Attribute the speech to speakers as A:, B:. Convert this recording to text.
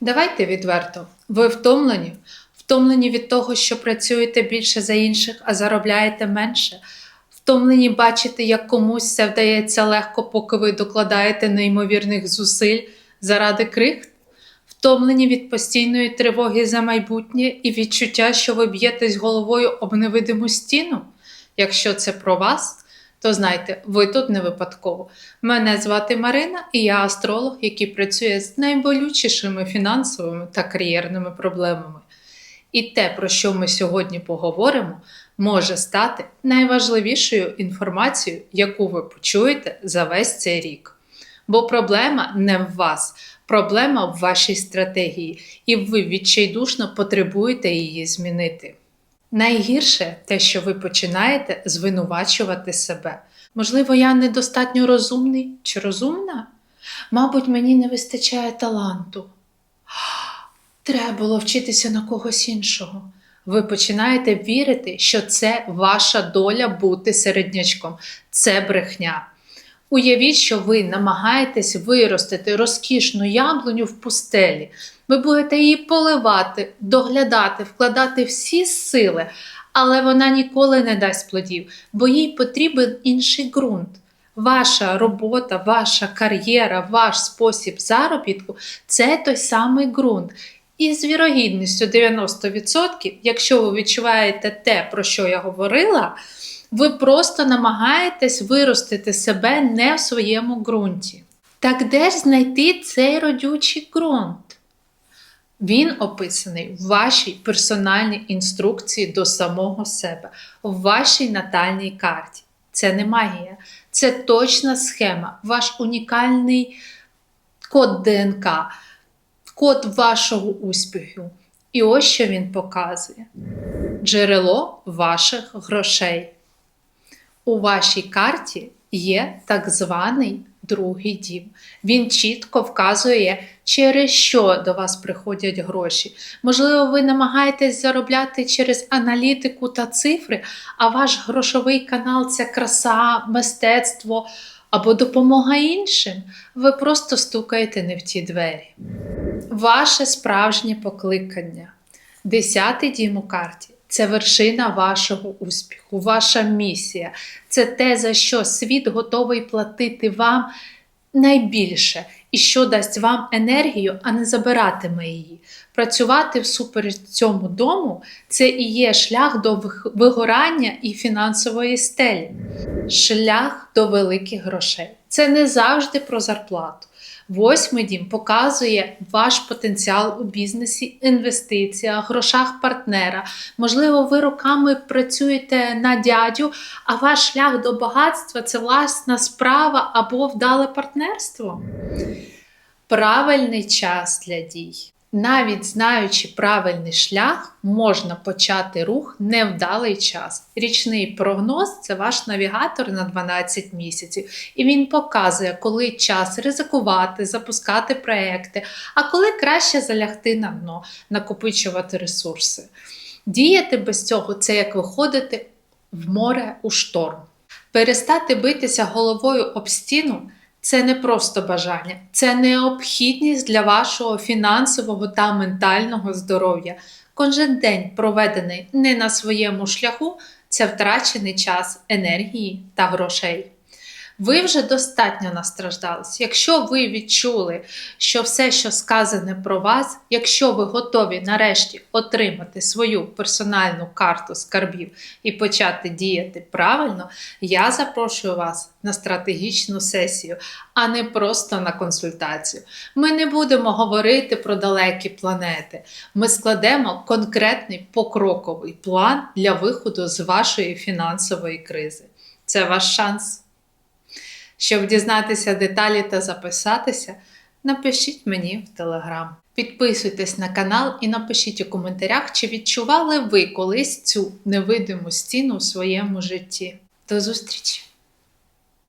A: Давайте відверто. Ви втомлені? Втомлені від того, що працюєте більше за інших, а заробляєте менше. Втомлені бачити, як комусь все вдається легко, поки ви докладаєте неймовірних зусиль заради крихт. Втомлені від постійної тривоги за майбутнє і відчуття, що ви б'єтесь головою об невидиму стіну. Якщо це про вас, то знайте, ви тут не випадково. Мене звати Марина, і я астролог, який працює з найболючішими фінансовими та кар'єрними проблемами. І те, про що ми сьогодні поговоримо, може стати найважливішою інформацією, яку ви почуєте за весь цей рік. Бо проблема не в вас, проблема в вашій стратегії, і ви відчайдушно потребуєте її змінити. Найгірше те, що ви починаєте звинувачувати себе. Можливо, я недостатньо розумний чи розумна? Мабуть, мені не вистачає таланту. Треба було вчитися на когось іншого. Ви починаєте вірити, що це ваша доля бути середнячком. Це брехня. Уявіть, що ви намагаєтесь виростити розкішну яблуню в пустелі. Ви будете її поливати, доглядати, вкладати всі сили, але вона ніколи не дасть плодів, бо їй потрібен інший ґрунт. Ваша робота, ваша кар'єра, ваш спосіб заробітку це той самий ґрунт. І з вірогідністю 90%, якщо ви відчуваєте те, про що я говорила, ви просто намагаєтесь виростити себе не в своєму ґрунті. Так де ж знайти цей родючий ґрунт? Він описаний в вашій персональній інструкції до самого себе, в вашій натальній карті. Це не магія, це точна схема, ваш унікальний код ДНК, код вашого успіху. І ось що він показує: джерело ваших грошей. У вашій карті є так званий другий дім. Він чітко вказує, через що до вас приходять гроші. Можливо, ви намагаєтесь заробляти через аналітику та цифри, а ваш грошовий канал це краса, мистецтво або допомога іншим. Ви просто стукаєте не в ті двері. Ваше справжнє покликання. Десятий дім у карті. Це вершина вашого успіху, ваша місія. Це те, за що світ готовий платити вам найбільше і що дасть вам енергію, а не забиратиме її. Працювати всупереч цьому дому це і є шлях до вигорання і фінансової стелі, шлях до великих грошей. Це не завжди про зарплату. Восьмий дім показує ваш потенціал у бізнесі, інвестиціях, грошах партнера. Можливо, ви роками працюєте на дядю, а ваш шлях до багатства це власна справа або вдале партнерство. Правильний час для дій. Навіть знаючи правильний шлях, можна почати рух невдалий час. Річний прогноз це ваш навігатор на 12 місяців, і він показує, коли час ризикувати, запускати проекти, а коли краще залягти на дно, накопичувати ресурси. Діяти без цього це як виходити в море у шторм. Перестати битися головою об стіну. Це не просто бажання, це необхідність для вашого фінансового та ментального здоров'я. Кожен день, проведений не на своєму шляху, це втрачений час енергії та грошей. Ви вже достатньо настраждались. Якщо ви відчули, що все, що сказане про вас, якщо ви готові нарешті отримати свою персональну карту скарбів і почати діяти правильно, я запрошую вас на стратегічну сесію, а не просто на консультацію. Ми не будемо говорити про далекі планети. Ми складемо конкретний покроковий план для виходу з вашої фінансової кризи. Це ваш шанс. Щоб дізнатися деталі та записатися, напишіть мені в Телеграм. Підписуйтесь на канал і напишіть у коментарях, чи відчували ви колись цю невидиму стіну у своєму житті. До зустрічі!